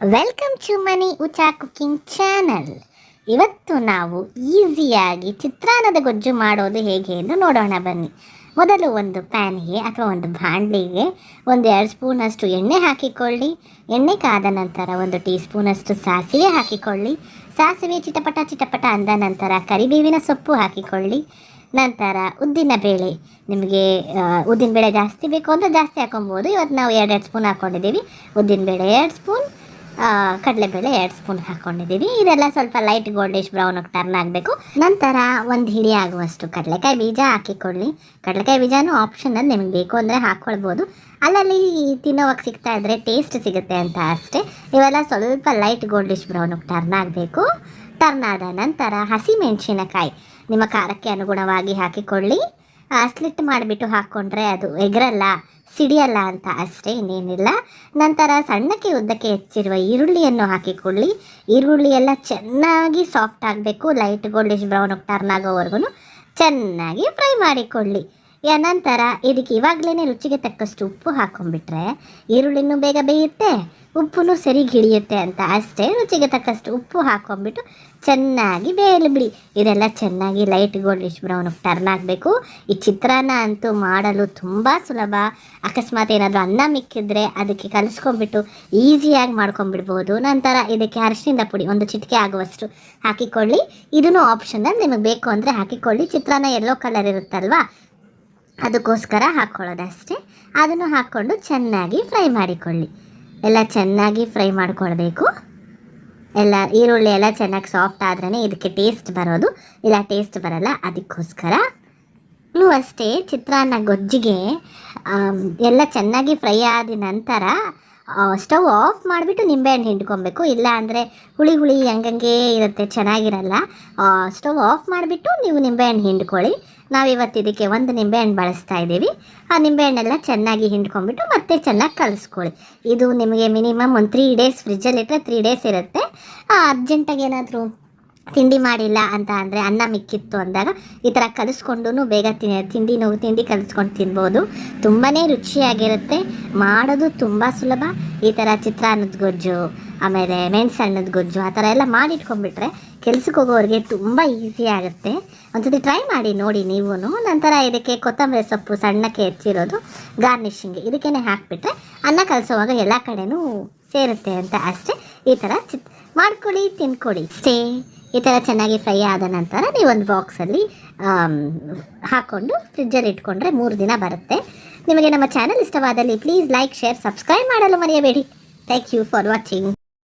Welcome to ಮನಿ ಉಚಾ cooking channel ಇವತ್ತು ನಾವು ಈಸಿಯಾಗಿ ಚಿತ್ರಾನ್ನದ ಗೊಜ್ಜು ಮಾಡೋದು ಹೇಗೆ ಎಂದು ನೋಡೋಣ ಬನ್ನಿ. ಮೊದಲು ಒಂದು ಪ್ಯಾನ್ಗೆ ಅಥವಾ ಒಂದು ಬಾಣಲಿಗೆ ಒಂದು ಎರಡು ಸ್ಪೂನಷ್ಟು ಎಣ್ಣೆ ಹಾಕಿಕೊಳ್ಳಿ. ಎಣ್ಣೆ ಕಾದ ನಂತರ ಒಂದು ಟೀ ಸ್ಪೂನಷ್ಟು ಸಾಸಿವೆ ಹಾಕಿಕೊಳ್ಳಿ. ಸಾಸಿವೆ ಚಿಟಪಟ ಚಿಟಪಟ ಅಂದ ನಂತರ ಕರಿಬೇವಿನ ಸೊಪ್ಪು ಹಾಕಿಕೊಳ್ಳಿ. ನಂತರ ಉದ್ದಿನ ಬೇಳೆ. ನಿಮಗೆ ಉದ್ದಿನ ಬೇಳೆ ಜಾಸ್ತಿ ಬೇಕು ಅಂದರೆ ಜಾಸ್ತಿ ಹಾಕೊಬೋದು. ಇವತ್ತು ನಾವು ಎರಡೆರಡು ಸ್ಪೂನ್ ಹಾಕ್ಕೊಂಡಿದ್ದೀವಿ ಉದ್ದಿನ ಬೇಳೆ ಎರಡು ಸ್ಪೂನ್ ಕಡಲೆಬೇಳೆ ಎರಡು ಸ್ಪೂನ್ ಹಾಕೊಂಡಿದ್ದೀನಿ ಇದೆಲ್ಲ ಸ್ವಲ್ಪ ಲೈಟ್ ಗೋಲ್ಡಿಶ್ ಬ್ರೌನ್ ಟರ್ನ್ ಆಗಬೇಕು. ನಂತರ ಒಂದು ಹಿಡಿ ಆಗುವಷ್ಟು ಕಡಲೆಕಾಯಿ ಬೀಜ ಹಾಕಿಕೊಳ್ಳಿ. ಕಡಲೆಕಾಯಿ ಬೀಜನೂ ಆಪ್ಷನಲ್ಲಿ ನಿಮಗೆ ಬೇಕು ಅಂದರೆ ಹಾಕ್ಕೊಳ್ಬೋದು ಅಲ್ಲಲ್ಲಿ ತಿನ್ನೋವಾಗ ಸಿಗ್ತಾ ಇದ್ದರೆ ಟೇಸ್ಟ್ ಸಿಗುತ್ತೆ ಅಂತ ಅಷ್ಟೇ. ಇವೆಲ್ಲ ಸ್ವಲ್ಪ ಲೈಟ್ ಗೋಲ್ಡಿಶ್ ಬ್ರೌನ್ ಟರ್ನ್ ಆಗಬೇಕು. ಟರ್ನ್ ಆದ ನಂತರ ಹಸಿ ಮೆಣಸಿನಕಾಯಿ ನಿಮ್ಮ ಖಾರಕ್ಕೆ ಅನುಗುಣವಾಗಿ ಹಾಕಿಕೊಳ್ಳಿ. ಸ್ಲಿಟ್ ಮಾಡಿಬಿಟ್ಟು ಹಾಕ್ಕೊಂಡ್ರೆ ಅದು ಎಗರಲ್ಲ. ಸಿಡಿಯಲ್ಲ ಅಂತ ಅಷ್ಟೇ ಇನ್ನೇನಿಲ್ಲ. ನಂತರ ಸಣ್ಣಕ್ಕೆ ಉದ್ದಕ್ಕೆ ಹೆಚ್ಚಿರುವ ಈರುಳ್ಳಿಯನ್ನು ಹಾಕಿಕೊಳ್ಳಿ. ಈರುಳ್ಳಿ ಎಲ್ಲ ಚೆನ್ನಾಗಿ ಸಾಫ್ಟ್ ಆಗಬೇಕು ಲೈಟ್ ಗೋಲ್ಡಿಶ್ ಬ್ರೌನ್ ಟರ್ನ್ ಆಗೋವರೆಗೂ ಚೆನ್ನಾಗಿ ಫ್ರೈ ಮಾಡಿಕೊಳ್ಳಿ. ನಂತರ ಇದಕ್ಕೆ ಇವಾಗಲೇ ರುಚಿಗೆ ತಕ್ಕಷ್ಟು ಉಪ್ಪು ಹಾಕೊಂಡ್ಬಿಟ್ರೆ, ಈರುಳ್ಳಿನೂ ಬೇಗ ಬೇಯುತ್ತೆ. ಉಪ್ಪು ಸರಿಗೆ ಹಿಡಿಯುತ್ತೆ ಅಂತ ಅಷ್ಟೇ, ರುಚಿಗೆ ತಕ್ಕಷ್ಟು ಉಪ್ಪು ಹಾಕೊಂಡ್ಬಿಟ್ಟು ಚೆನ್ನಾಗಿ ಬೇಯಲು ಬಿಡಿ. ಇದೆಲ್ಲ ಚೆನ್ನಾಗಿ ಲೈಟ್ ಗೋಲ್ಡಿಶ್ ಬ್ರೌನ್ ಟರ್ನ್ ಆಗಬೇಕು. ಈ ಚಿತ್ರಾನ್ನ ಅಂತೂ ಮಾಡಲು ತುಂಬ ಸುಲಭ. ಅಕಸ್ಮಾತ್ ಏನಾದರೂ ಅನ್ನ ಮಿಕ್ಕಿದ್ರೆ ಅದಕ್ಕೆ ಕಲಿಸ್ಕೊಂಡ್ಬಿಟ್ಟು ಈಸಿಯಾಗಿ ಮಾಡ್ಕೊಂಡ್ಬಿಡ್ಬೋದು. ನಂತರ ಇದಕ್ಕೆ ಅರಿಶಿಣದ ಪುಡಿ ಒಂದು ಚಿಟಿಕೆ ಆಗುವಷ್ಟು ಹಾಕಿಕೊಳ್ಳಿ. ಇದನ್ನು ಆಪ್ಷನಲ್ಲಿ ನಿಮಗೆ ಬೇಕು ಅಂದರೆ ಹಾಕಿಕೊಳ್ಳಿ. ಚಿತ್ರಾನ್ನ ಎಲ್ಲೋ ಕಲರ್ ಇರುತ್ತಲ್ವಾ? ಅದಕ್ಕೋಸ್ಕರ ಹಾಕ್ಕೊಳ್ಳೋದಷ್ಟೇ ಅದನ್ನು ಹಾಕ್ಕೊಂಡು ಚೆನ್ನಾಗಿ ಫ್ರೈ ಮಾಡಿಕೊಳ್ಳಿ. ಎಲ್ಲ ಚೆನ್ನಾಗಿ ಫ್ರೈ ಮಾಡ್ಕೊಳ್ಬೇಕು. ಎಲ್ಲ ಈರುಳ್ಳಿ ಎಲ್ಲ ಚೆನ್ನಾಗಿ ಸಾಫ್ಟ್ ಆದ್ರೇ ಇದಕ್ಕೆ ಟೇಸ್ಟ್ ಬರೋದು. ಇಲ್ಲ ಟೇಸ್ಟ್ ಬರಲ್ಲ, ಅದಕ್ಕೋಸ್ಕರ. ಇನ್ನೂ ಅಷ್ಟೇ ಚಿತ್ರಾನ್ನ ಗೊಜ್ಜಿಗೆ ಎಲ್ಲ ಚೆನ್ನಾಗಿ ಫ್ರೈ ಆದ ನಂತರ ಸ್ಟವ್ ಆಫ್ ಮಾಡಿಬಿಟ್ಟು ನಿಂಬೆಹಣ್ಣು ಹಿಂಡ್ಕೊಬೇಕು. ಇಲ್ಲ ಅಂದರೆ ಹುಳಿ ಹುಳಿ ಹಂಗಂಗೆ ಇರುತ್ತೆ, ಚೆನ್ನಾಗಿರಲ್ಲ. ಸ್ಟವ್ ಆಫ್ ಮಾಡಿಬಿಟ್ಟು ನೀವು ನಿಂಬೆಹಣ್ಣು ಹಿಂಡ್ಕೊಳ್ಳಿ. ನಾವಿವತ್ತು ಇದಕ್ಕೆ ಒಂದು ನಿಂಬೆಹಣ್ಣು ಬಳಸ್ತಾ ಇದ್ದೀವಿ. ಆ ನಿಂಬೆಹಣ್ಣೆಲ್ಲ ಚೆನ್ನಾಗಿ ಹಿಂಡ್ಕೊಂಡ್ಬಿಟ್ಟು ಮತ್ತೆ ಚೆನ್ನಾಗಿ ಕಲಿಸ್ಕೊಳ್ಳಿ. ಇದು ನಿಮಗೆ ಮಿನಿಮಮ್ ಒಂದು ತ್ರೀ ಡೇಸ್ ಫ್ರಿಜ್ಜಲ್ಲಿಟ್ಟರೆ ತ್ರೀ ಡೇಸ್ ಇರುತ್ತೆ. ಅರ್ಜೆಂಟಾಗಿ ಏನಾದರೂ ತಿಂಡಿ ಮಾಡಿಲ್ಲ ಅಂತ ಅಂದರೆ ಅನ್ನ ಮಿಕ್ಕಿತ್ತು ಅಂದಾಗ ಈ ಥರ ಕಲಿಸ್ಕೊಂಡು ಬೇಗ ತಿನ್ನ ತಿಂಡಿ ನೋವು, ತಿಂಡಿ ಕಲಿಸ್ಕೊಂಡು ತಿನ್ಬೋದು. ತುಂಬಾ ರುಚಿಯಾಗಿರುತ್ತೆ. ಮಾಡೋದು ತುಂಬ ಸುಲಭ. ಈ ಥರ ಚಿತ್ರಾನ್ನದ ಗೊಜ್ಜು, ಆಮೇಲೆ ಮೆಣಸಣ್ಣದ ಗೊಜ್ಜು, ಆ ಥರ ಎಲ್ಲ ಮಾಡಿಟ್ಕೊಂಡ್ಬಿಟ್ರೆ ಕೆಲ್ಸಕ್ಕೆ ಹೋಗೋರಿಗೆ ತುಂಬ ಈಸಿ ಆಗುತ್ತೆ. ಒಂದ್ಸತಿ ಟ್ರೈ ಮಾಡಿ ನೋಡಿ ನೀವೂ ನಂತರ ಇದಕ್ಕೆ ಕೊತ್ತಂಬರಿ ಸೊಪ್ಪು ಸಣ್ಣಕ್ಕೆ ಹೆಚ್ಚಿರೋದು ಗಾರ್ನಿಷಿಂಗ್ ಇದಕ್ಕೇ ಹಾಕಿಬಿಟ್ರೆ ಅನ್ನ ಕಲಿಸೋವಾಗ ಎಲ್ಲ ಕಡೆಯೂ ಸೇರುತ್ತೆ ಅಂತ ಅಷ್ಟೇ. ಈ ಥರ ಚಿತ್, ಮಾಡ್ಕೊಳ್ಳಿ, ತಿನ್ಕೊಳ್ಳಿ. ಅಷ್ಟೇ ಈ ಥರ ಚೆನ್ನಾಗಿ ಫ್ರೈ ಆದ ನಂತರ ನೀವು ಒಂದು ಬಾಕ್ಸಲ್ಲಿ ಹಾಕ್ಕೊಂಡು ಫ್ರಿಜ್ಜಲ್ಲಿ ಇಟ್ಕೊಂಡ್ರೆ ಮೂರು ದಿನ ಬರುತ್ತೆ. ನಿಮಗೆ ನಮ್ಮ ಚಾನಲ್ ಇಷ್ಟವಾದಲ್ಲಿ ಪ್ಲೀಸ್ ಲೈಕ್ ಶೇರ್ ಸಬ್ಸ್ಕ್ರೈಬ್ ಮಾಡಲು ಮರೆಯಬೇಡಿ. Thank you for watching